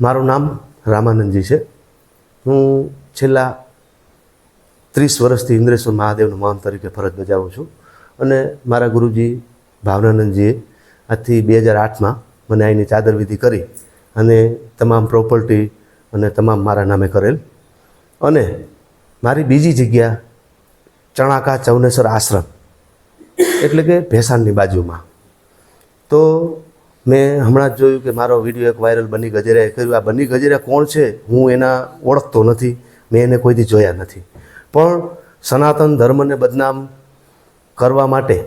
મારું નામ રામાનંદજી છે. હું છેલ્લા ત્રીસ વર્ષથી ઇન્દ્રેશ્વર મહાદેવનો મહંત તરીકે ફરજ બજાવું છું અને મારા ગુરુજી ભાવનાનંદજીએ આજથી બે હજાર આઠમાં મને અહીંની ચાદર વિધિ કરી અને તમામ પ્રોપર્ટી અને તમામ મારા નામે કરેલ. અને મારી બીજી જગ્યા ચણાકા ચૌનેશ્વર આશ્રમ, એટલે કે ભેસાનની બાજુમાં. તો મેં હમણાં જ જોયું કે મારો વીડિયો એક વાયરલ બની ગજેરાએ કર્યું. આ બની ગજેરા કોણ છે? હું એના ઓળખતો નથી. મેં એને કોઈથી જોયા નથી. પણ સનાતન ધર્મને બદનામ કરવા માટે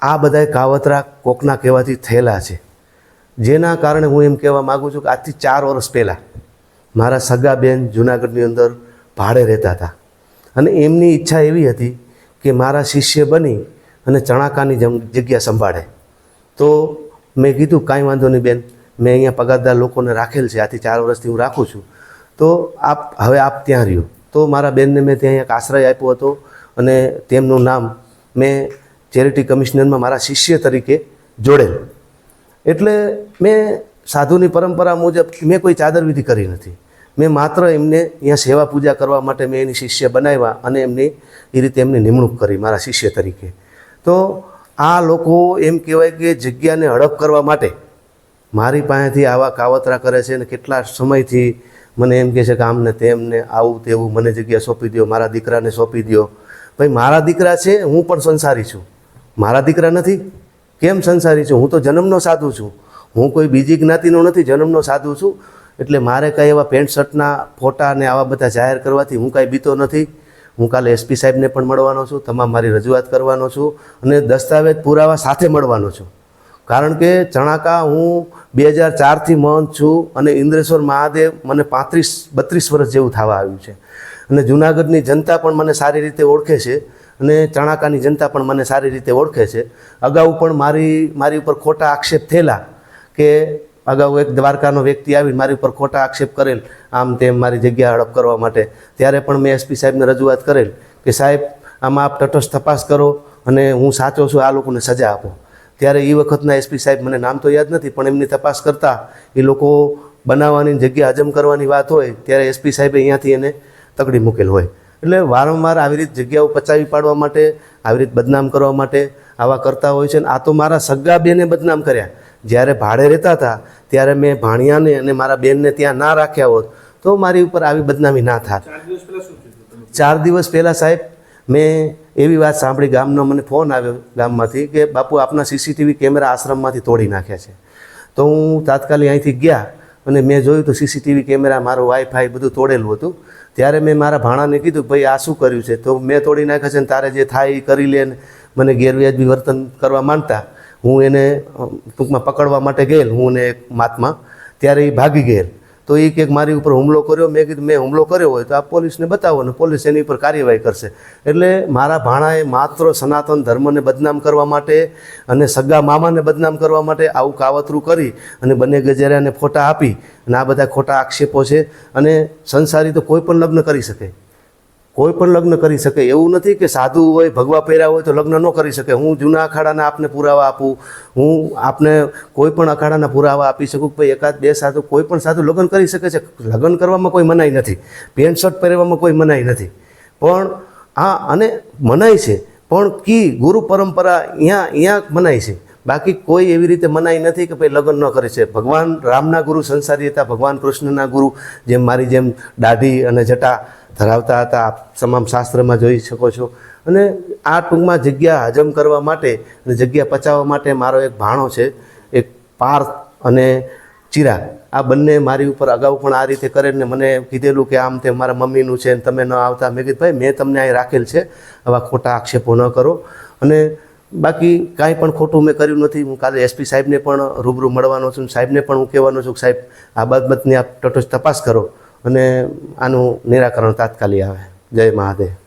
આ બધાય કાવતરા કોકના કહેવાથી થયેલા છે. જેના કારણે હું એમ કહેવા માગું છું કે આજથી ચાર વર્ષ પહેલાં મારા સગા બેન જુનાગઢની અંદર ભાડે રહેતા હતા. અને એમની ઈચ્છા એવી હતી કે મારા શિષ્ય બની અને ચણાકાની જગ્યા સંભાળે. તો મેં કીધું, કાંઈ વાંધો નહીં બેન, મેં અહીંયા પગારદાર લોકોને રાખેલ છે, આથી ચાર વર્ષથી હું રાખું છું. તો આપ, હવે આપ ત્યાં રહ્યો. તો મારા બેનને મેં ત્યાં એક આશ્રય આપ્યો હતો અને તેમનું નામ મેં ચેરિટી કમિશનરમાં મારા શિષ્ય તરીકે જોડેલ. એટલે મેં સાધુની પરંપરા મુજબ મેં કોઈ ચાદર વિધિ કરી નથી. મેં માત્ર એમને અહીંયા સેવા પૂજા કરવા માટે મેં એની શિષ્ય બનાવ્યા અને એમની, એ રીતે એમની નિમણૂક કરી મારા શિષ્ય તરીકે. તો આ લોકો એમ કહેવાય કે જગ્યાને હડપ કરવા માટે મારી પાસેથી આવા કાવતરા કરે છે અને કેટલા સમયથી મને એમ કહે છે કે આમને તેમને આવું તેવું મને જગ્યા સોંપી દો મારા દીકરાને સોંપી દો ભાઈ, મારા દીકરા છે, હું પણ સંસારી છું. મારા દીકરા નથી? કેમ સંસારી છું? હું તો જન્મનો સાધુ છું. હું કોઈ બીજી જ્ઞાતિનો નથી, જન્મનો સાધુ છું. એટલે મારે કાંઈ એવા પેન્ટ શર્ટના ફોટા ને આવા બધા જાહેર કરવાથી હું કાંઈ બીતો નથી. હું કાલે એસપી સાહેબને પણ મળવાનો છું, તમામ મારી રજૂઆત કરવાનો છું અને દસ્તાવેજ પુરાવા સાથે મળવાનો છું. કારણ કે ચણાકા હું બે હજાર ચારથી મહંત છું અને ઇન્દ્રેશ્વર મહાદેવ મને પાંત્રીસ, બત્રીસ વર્ષ જેવું થવા આવ્યું છે. અને જુનાગઢની જનતા પણ મને સારી રીતે ઓળખે છે અને ચણાકાની જનતા પણ મને સારી રીતે ઓળખે છે. અગાઉ પણ મારી મારી ઉપર ખોટા આક્ષેપ થયેલા કે અગાઉ એક દ્વારકાનો વ્યક્તિ આવી મારી ઉપર ખોટા આક્ષેપ કરેલ, આમ તેમ મારી જગ્યા હડપ કરવા માટે. ત્યારે પણ મેં એસપી સાહેબને રજૂઆત કરેલ કે સાહેબ, આમાં આપ તટસ્થ તપાસ કરો અને હું સાચો છું, આ લોકોને સજા આપો. ત્યારે એ વખતના એસપી સાહેબ મને નામ તો યાદ નથી, પણ એમની તપાસ કરતાં એ લોકો બનાવવાની જગ્યા હજમ કરવાની વાત હોય, ત્યારે એસપી સાહેબે અહીંયાથી એને તકડી મૂકેલ હોય. એટલે વારંવાર આવી રીત જગ્યાઓ પચાવી પાડવા માટે, આવી રીત બદનામ કરવા માટે આવા કરતા હોય છે અને આ તો મારા સગા બેને બદનામ કર્યા. જ્યારે ભાડે રહેતા હતા ત્યારે મેં ભાણિયાને અને મારા બેનને ત્યાં ના રાખ્યા હોત તો મારી ઉપર આવી બદનામી ના થાત. ચાર દિવસ પહેલાં સાહેબ મેં એવી વાત સાંભળી ગામનો મને ફોન આવ્યો ગામમાંથી કે બાપુ આપના સીસીટીવી કેમેરા આશ્રમમાંથી તોડી નાખ્યા છે. તો હું તાત્કાલિક અહીંથી ગયા અને મેં જોયું તો સીસીટીવી કેમેરા મારું વાઈફાઈ બધું તોડેલું હતું. ત્યારે મેં મારા ભાણાને કીધું ભાઈ આ શું કર્યું છે? તો મેં તોડી નાખ્યા છે ને તારે જે થાય એ કરી લે ને મને ગેરવ્યાજબી વર્તન કરવા માંગતા હું એને ટૂંકમાં પકડવા માટે ગયેલ, હું એને એક માતમાં, ત્યારે એ ભાગી ગયેલ. તો એ કે મારી ઉપર હુમલો કર્યો, મેં કીધું, મેં હુમલો કર્યો હોય તો આ પોલીસને બતાવો ને પોલીસ એની ઉપર કાર્યવાહી કરશે. એટલે મારા ભાણાએ માત્ર સનાતન ધર્મને બદનામ કરવા માટે અને સગા મામાને બદનામ કરવા માટે આવું કાવતરું કરી અને બંને ગજેરાને ફોટા આપી. અને આ બધા ખોટા આક્ષેપો છે અને સંસારી તો કોઈ પણ લગ્ન કરી શકે. કોઈ પણ લગ્ન કરી શકે. એવું નથી કે સાધુ હોય, ભગવા પહેર્યા હોય તો લગ્ન ન કરી શકે. હું જૂના અખાડાના આપને પુરાવા આપું. હું આપને કોઈ પણ અખાડાના પુરાવા આપી શકું ભાઈ એકાદ બે સાધુ, કોઈ પણ સાધુ લગ્ન કરી શકે છે. લગ્ન કરવામાં કોઈ મનાઈ નથી. પેન્ટ, શર્ટ પહેરવામાં કોઈ મનાઈ નથી. પણ આ અને મનાય છે. પણ કી ગુરુ પરંપરા અહીંયા અહીંયા મનાય છે. બાકી કોઈ એવી રીતે મનાઈ નથી કે ભાઈ લગ્ન ન કરે છે. ભગવાન રામના ગુરુ સંસારી હતા, ભગવાન કૃષ્ણના ગુરુ, જેમ મારી જેમ દાઢી અને જટા ધરાવતા હતા. તમામ શાસ્ત્રમાં જોઈ શકો છો. અને આ ટૂંકમાં જગ્યા હજમ કરવા માટે અને જગ્યા પચાવવા માટે મારો એક ભાણો છે, એક પાર્થ અને ચીરા આ બંને મારી ઉપર અગાઉ પણ આ રીતે કરીને મને કીધેલું કે આમ તે મારા મમ્મીનું છે ને તમે ન આવતા. મેં કીધું, ભાઈ, મેં તમને અહીં રાખેલ છે. આવા ખોટા આક્ષેપો ન કરો. અને બાકી કાંઈ પણ ખોટું મેં કર્યું નથી. હું કાલે એસપી સાહેબને પણ રૂબરૂ મળવાનો છું. સાહેબને પણ હું કહેવાનો છું કે સાહેબ, આ બાબતની આપ તટસ્થ તપાસ કરો અને આનું નિરાકરણ તાત્કાલિક આવે. જય મહાદેવ.